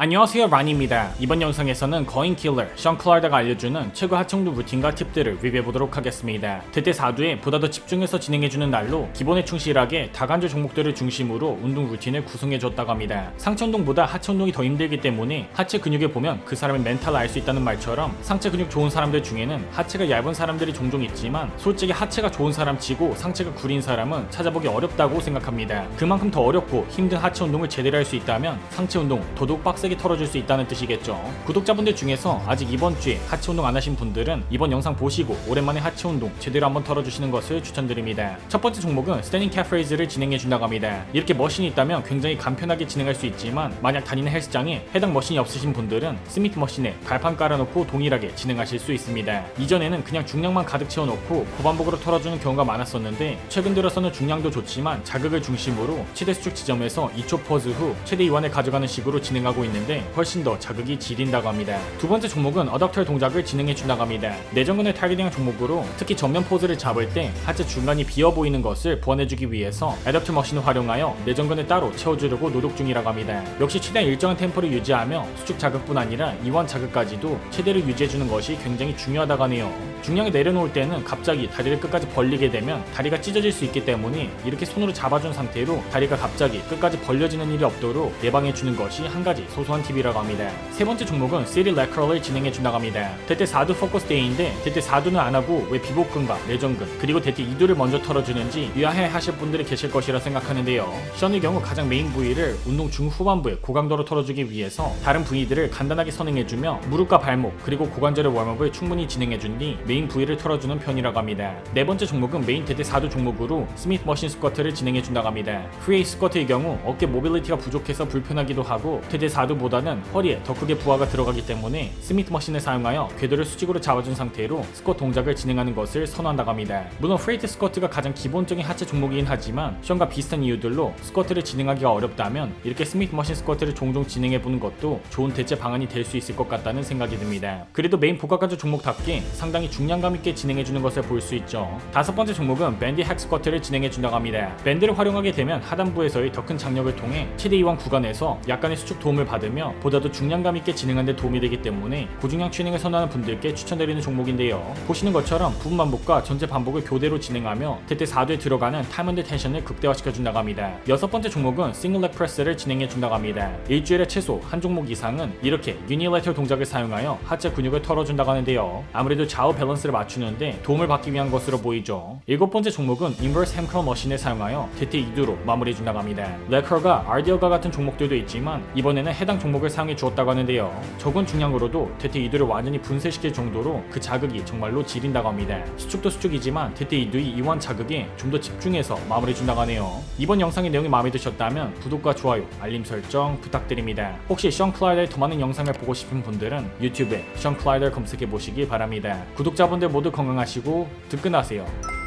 안녕하세요 라니입니다. 이번 영상에서는 거인 킬러 션 클라르다가 알려주는 최고 하청도 루틴과 팁들을 리뷰해보도록 하겠습니다. 대퇴 4두에 보다 더 집중해서 진행해주는 날로 기본에 충실하게 다간조 종목들을 중심으로 운동 루틴을 구성해줬다고 합니다. 상체 운동보다 하체 운동이 더 힘들기 때문에 하체 근육에 보면 그 사람의 멘탈을 알 수 있다는 말처럼 상체 근육 좋은 사람들 중에는 하체가 얇은 사람들이 종종 있지만 솔직히 하체가 좋은 사람 치고 상체가 구린 사람은 찾아보기 어렵다고 생각합니다. 그만큼 더 어렵고 힘든 하체 운동을 제대로 할 수 있다면 상체 운동 더더욱 빡세 게 털어줄 수 있다는 뜻이겠죠. 구독자분들 중에서 아직 이번 주에 하체 운동 안 하신 분들은 이번 영상 보시고 오랜만에 하체 운동 제대로 한번 털어주시는 것을 추천드립니다. 첫 번째 종목은 스탠딩 캐프레이즈를 진행해 준다고 합니다. 이렇게 머신이 있다면 굉장히 간편하게 진행할 수 있지만 만약 다니는 헬스장에 해당 머신이 없으신 분들은 스미트 머신에 발판 깔아놓고 동일하게 진행하실 수 있습니다. 이전에는 그냥 중량만 가득 채워놓고 고반복으로 털어주는 경우가 많았었는데 최근 들어서는 중량도 좋지만 자극을 중심으로 최대 수축 지점에서 2초 퍼즈 후 최대 이완을 가져가는 식으로 진행하고 있는 데 훨씬 더 자극이 지린다고 합니다. 두 번째 종목은 어덕터 동작을 진행해 준다고 합니다. 내전근을 타겟팅한 종목으로 특히 정면 포즈를 잡을 때 하체 중간이 비어 보이는 것을 보완해주기 위해서 애덕터 머신을 활용하여 내전근을 따로 채워주려고 노력 중이라고 합니다. 역시 최대한 일정한 템포를 유지하며 수축 자극뿐 아니라 이완 자극까지도 최대로 유지해주는 것이 굉장히 중요하다고 하네요. 중량을 내려놓을 때는 갑자기 다리를 끝까지 벌리게 되면 다리가 찢어질 수 있기 때문에 이렇게 손으로 잡아준 상태로 다리가 갑자기 끝까지 벌려지는 일이 없도록 예방해주는 것이 한 가지 소 소한 팁이라고 합니다. 세 번째 종목은 시리 레커럴을 진행해 준다고 합니다. 대퇴 4두 포커스 데이인데 대퇴 4두는 안 하고 왜 비복근과 내전근 그리고 대퇴 2두를 먼저 털어주는지 유아해 하실 분들이 계실 것이라 생각하는데요. 션의 경우 가장 메인 부위를 운동 중후반부에 고강도로 털어주기 위해서 다른 부위들을 간단하게 선행해주며 무릎과 발목 그리고 고관절의 웜업을 충분히 진행해준 뒤 메인 부위를 털어주는 편이라고 합니다. 네 번째 종목은 메인 대퇴 4두 종목으로 스미트 머신 스쿼트를 진행해 준다고 합니다. 프리웨이 스쿼트의 경우 어깨 모빌리티가 부족해서 불편하기도 하고 대퇴 4두 보다는 허리에 더 크게 부하가 들어가기 때문에 스미트 머신을 사용하여 궤도를 수직으로 잡아준 상태로 스쿼트 동작을 진행하는 것을 선호한다고 합니다. 물론 프레이트 스쿼트가 가장 기본적인 하체 종목이긴 하지만 션과 비슷한 이유들로 스쿼트를 진행하기가 어렵다면 이렇게 스미트 머신 스쿼트를 종종 진행해 보는 것도 좋은 대체 방안이 될 수 있을 것 같다는 생각이 듭니다. 그래도 메인 복합관절 종목답게 상당히 중량감 있게 진행해 주는 것을 볼 수 있죠. 다섯 번째 종목은 밴디 핵 스쿼트를 진행해 준다고 합니다. 밴드를 활용하게 되면 하단부에서의 더 큰 장력을 통해 최대 이완 구간에서 약간의 수축 도움을 받 으며 보다도 중량감 있게 진행하는 데 도움이 되기 때문에 고중량 트레이닝을 선호하는 분들께 추천드리는 종목인데요. 보시는 것처럼 부분 반복과 전체 반복을 교대로 진행하며 대퇴 4두에 들어가는 타임언드 텐션을 극대화시켜 준다고 합니다. 여섯 번째 종목은 싱글 렉 프레스를 진행해 준다고 합니다. 일주일에 최소 한 종목 이상은 이렇게 유니레터 동작을 사용하여 하체 근육을 털어준다고 하는데요. 아무래도 좌우 밸런스를 맞추는데 도움을 받기 위한 것으로 보이죠. 일곱 번째 종목은 인버스 햄커 머신을 사용하여 대퇴 2두로 마무리해 준다고 합니다. 레커가 RDL과 같은 종목들도 있지만 이번에는 해당 종목을 사용해 주었다고 하는데요. 적은 중량으로도 대퇴 2두를 완전히 분쇄시킬 정도로 그 자극이 정말로 지린다고 합니다. 수축도 수축이지만 대퇴 2두의 이완 자극에 좀 더 집중해서 마무리해 준다고 하네요. 이번 영상의 내용이 마음에 드셨다면 구독과 좋아요, 알림 설정 부탁드립니다. 혹시 션 클라이더의 더 많은 영상을 보고 싶은 분들은 유튜브에 션 클라이더 검색해 보시기 바랍니다. 구독자분들 모두 건강하시고 든든하세요.